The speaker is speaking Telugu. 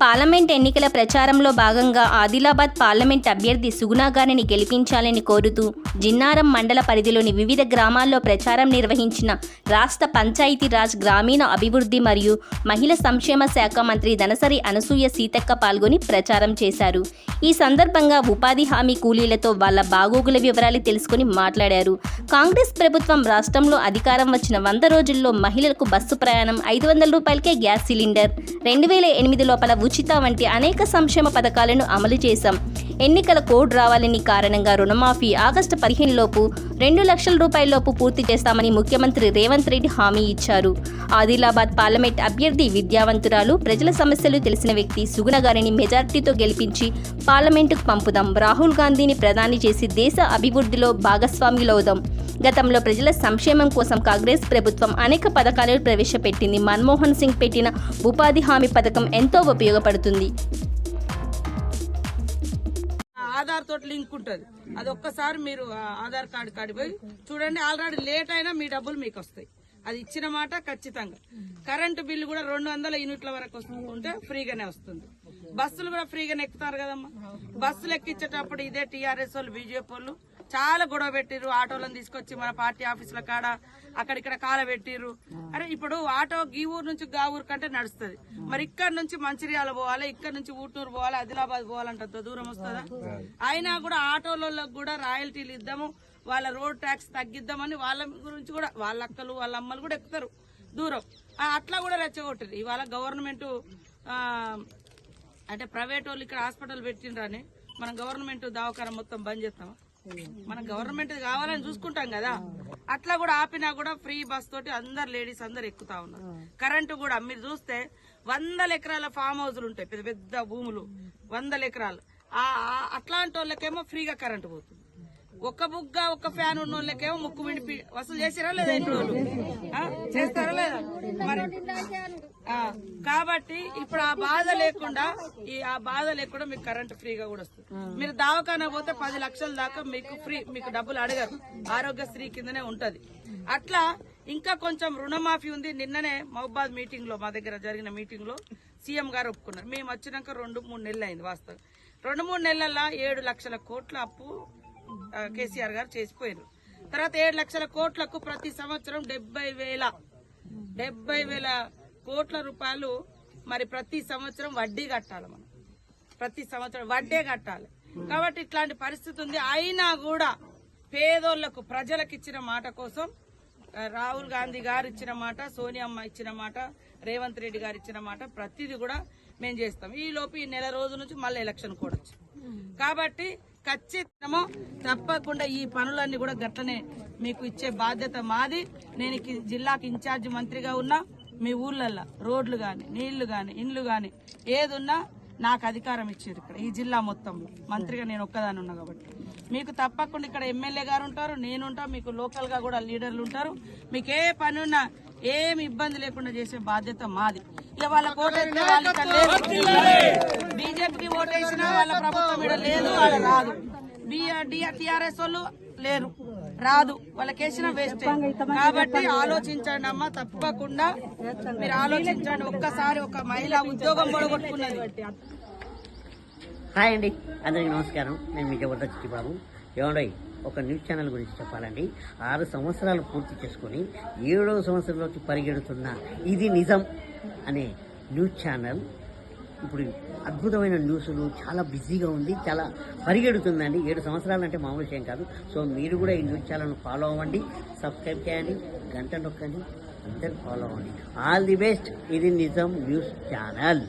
పార్లమెంట్ ఎన్నికల ప్రచారంలో భాగంగా ఆదిలాబాద్ పార్లమెంట్ అభ్యర్థి సుగుణా గారిని గెలిపించాలని కోరుతూ జిన్నారం మండల పరిధిలోని వివిధ గ్రామాల్లో ప్రచారం నిర్వహించిన రాష్ట్ర పంచాయతీరాజ్ గ్రామీణ అభివృద్ధి మరియు మహిళ సంక్షేమ శాఖ మంత్రి దనసరి అనసూయ సీతక్క పాల్గొని ప్రచారం చేశారు. ఈ సందర్భంగా ఉపాధి హామీ కూలీలతో వాళ్ళ బాగోగుల వివరాలు తెలుసుకుని మాట్లాడారు. కాంగ్రెస్ ప్రభుత్వం రాష్ట్రంలో అధికారం వచ్చిన వంద రోజుల్లో మహిళలకు బస్సు ప్రయాణం ఐదు వందల రూపాయలకే గ్యాస్ సిలిండర్ రెండు వేల ఎనిమిది లోపల ఉచిత వంటి అనేక సంక్షేమ పథకాలను అమలు చేశాం. ఎన్నికల కోడ్ రావాలని కారణంగా రుణమాఫీ ఆగస్టు పదిహేను లోపు రెండు లక్షల రూపాయలలోపు పూర్తి చేస్తామని ముఖ్యమంత్రి రేవంత్ రెడ్డి హామీ ఇచ్చారు. ఆదిలాబాద్ పార్లమెంట్ అభ్యర్థి విద్యావంతురాలు ప్రజల సమస్యలు తెలిసిన వ్యక్తి సుగుణ గారిని మెజార్టీతో గెలిపించి పార్లమెంటుకు పంపుదాం. రాహుల్ గాంధీని ప్రధాని చేసి దేశ అభివృద్ధిలో భాగస్వాములవుదాం గతంలో ప్రజల సంక్షేమం కోసం కాంగ్రెస్ ప్రభుత్వం అనేక పథకాలు ప్రవేశపెట్టింది. మన్మోహన్ సింగ్ పెట్టిన ఉపాధి హామీ పథకం ఎంతో ఉపయోగపడుతుంది. ఆధార్ తోటి లింక్ ఉంటుంది. అది ఒక్కసారి మీరు ఆధార్ కార్డు కాడిపోయి చూడండి ఆల్రెడీ లేట్ అయినా మీ డబ్బులు మీకు వస్తాయి. అది ఇచ్చిన మాట ఖచ్చితంగా. కరెంటు బిల్లు కూడా రెండు వందల యూనిట్ల వరకు వస్తుంటే ఫ్రీగానే వస్తుంది. బస్సులు కూడా ఫ్రీగానే ఎక్కుతారు కదమ్మా. బస్సులు ఎక్కించేటప్పుడు ఇదే టీఆర్ఎస్ వాళ్ళు బీజేపీ వాళ్ళు చాలా గొడవ పెట్టిర్రు. ఆటోలను తీసుకొచ్చి మన పార్టీ ఆఫీసుల కాడ అక్కడిక్కడ కాల పెట్టిర్రు. అరే ఇప్పుడు ఆటో గీ ఊరు నుంచి గా ఊరు కంటే నడుస్తుంది. మరి ఇక్కడ నుంచి మంచిర్యాల పోవాలి ఇక్కడ నుంచి ఊటూరు పోవాలి ఆదిలాబాద్ పోవాలంటే దూరం వస్తుందా? అయినా కూడా ఆటోలలో కూడా రాయల్టీలు ఇద్దాము వాళ్ళ రోడ్ ట్యాక్స్ తగ్గిద్దామని వాళ్ళ గురించి కూడా వాళ్ళ అక్కలు వాళ్ళ అమ్మలు కూడా ఎక్కుతారు దూరం. అట్లా కూడా రెచ్చగొట్టారు ఇవాళ గవర్నమెంట్ అంటే ప్రైవేట్ వాళ్ళు ఇక్కడ హాస్పిటల్ పెట్టిండ్రని మనం గవర్నమెంట్ దవాఖాన మొత్తం బంద్ చేస్తామా? మన గవర్నమెంట్ కావాలని చూసుకుంటాం కదా. అట్లా కూడా ఆపినా కూడా ఫ్రీ బస్ తోటి అందరు లేడీస్ అందరు ఎక్కుతా ఉన్నారు. కరెంటు కూడా మీరు చూస్తే వందల ఎకరాల ఫామ్ హౌస్లు ఉంటాయి పెద్ద పెద్ద భూములు. వందల ఎకరాలు. ఆ- అట్లాంటి వాళ్ళకేమో ఫ్రీగా కరెంటు పోతుంది. ఒక్క బుగ్గ ఒక్క ఫ్యాన్ ఉన్న వాళ్ళకేమో ముక్కు విడిపి వసూలు చేసిరా లేదా ఎన్ని వాళ్ళు? చేస్తారా లేదా? మరి కాబట్టి ఇప్పుడు ఆ బాధ లేకుండా ఈ ఆ బాధ లేకుండా మీకు కరెంట్ ఫ్రీగా కూడా వస్తుంది. మీరు దావకాన పోతే పది లక్షల దాకా మీకు ఫ్రీ మీకు డబ్బులు అడగరు. ఆరోగ్యశ్రీ కిందనే ఉంటది. అట్లా ఇంకా కొంచెం రుణమాఫీ ఉంది. నిన్ననే మహబాద్ మీటింగ్లో మా దగ్గర జరిగిన మీటింగ్లో సీఎం గారు ఒప్పుకున్నారు. మేము వచ్చినాక రెండు మూడు నెలలు అయింది వాస్తవం రెండు మూడు నెలల్లో ఏడు లక్షల కోట్ల అప్పు కేసీఆర్ గారు చేసిపోయారు తర్వాత ఏడు లక్షల కోట్లకు ప్రతి సంవత్సరం డెబ్బై వేల డెబ్బై వేల కోట్ల రూపాయలు మరి ప్రతి సంవత్సరం వడ్డీ కట్టాలి మనం. ప్రతి సంవత్సరం వడ్డే కట్టాలి. కాబట్టి ఇట్లాంటి పరిస్థితి ఉంది. అయినా కూడా పేదోళ్ళకు ప్రజలకు ఇచ్చిన మాట కోసం రాహుల్ గాంధీ గారు ఇచ్చిన మాట సోనియమ్మ ఇచ్చిన మాట రేవంత్ రెడ్డి గారు ఇచ్చిన మాట ప్రతిదీ కూడా మేము చేస్తాం. ఈ లోపు ఈ నెల రోజు నుంచి మళ్ళీ ఎలక్షన్ కూడా కాబట్టి ఖచ్చితము తప్పకుండా ఈ పనులన్నీ కూడా గట్లనే మీకు ఇచ్చే బాధ్యత మాది. నేను జిల్లాకి ఇన్ఛార్జ్ మంత్రిగా ఉన్నా మీ ఊర్లల్లో రోడ్లు కానీ నీళ్ళు కానీ ఇండ్లు కానీ ఏదున్నా నాకు అధికారం ఇచ్చేది ఇక్కడ ఈ జిల్లా మొత్తంలో. మంత్రిగా నేను ఒక్కదాని ఉన్నా కాబట్టి. మీకు తప్పకుండా ఇక్కడ ఎమ్మెల్యే గారు ఉంటారు నేనుంటా మీకు లోకల్గా కూడా లీడర్లు ఉంటారు. మీకు ఏ పని ఉన్నా ఏమి ఇబ్బంది లేకుండా చేసే బాధ్యత మాది. ఇక వాళ్ళ ఓటేస్తే వాళ్ళు ఇక్కడ బీజేపీకి ఓటేసినా వాళ్ళ ప్రభుత్వం ఇక్కడ లేదు వాళ్ళు రాదు. టిఆర్ఎస్ వాళ్ళు లేరు రాదు. వాళ్ళకేసిన వేస్ట్. కాబట్టి ఆలోచించండి అమ్మా తప్పకుండా మీరు ఆలోచించండి. ఒక్కసారి ఒక మహిళ ఉద్యోగం పొడగొట్టుకున్నది హాయ్ అండి. అందరికీ నమస్కారం. నేను మీ జబర్దస్త్ చిట్టిబాబు. ఏమండీ ఒక న్యూస్ ఛానల్ గురించి చెప్పాలండి. ఆరు సంవత్సరాలు పూర్తి చేసుకొని ఏడవ సంవత్సరంలోకి పరిగెడుతున్న ఇది నిజం అనే న్యూస్ ఛానల్ ఇప్పుడు అద్భుతమైన న్యూస్లు చాలా బిజీగా ఉంది చాలా పరిగెడుతుందండి. ఏడు సంవత్సరాలు అంటే మామూలు విషయం కాదు. సో మీరు కూడా ఈ న్యూస్ ఛానల్ను ఫాలో అవ్వండి సబ్స్క్రైబ్ చేయండి గంట నొక్కండి అందరు ఫాలో అవ్వండి. All the best. ఇది నిజం న్యూస్ ఛానల్.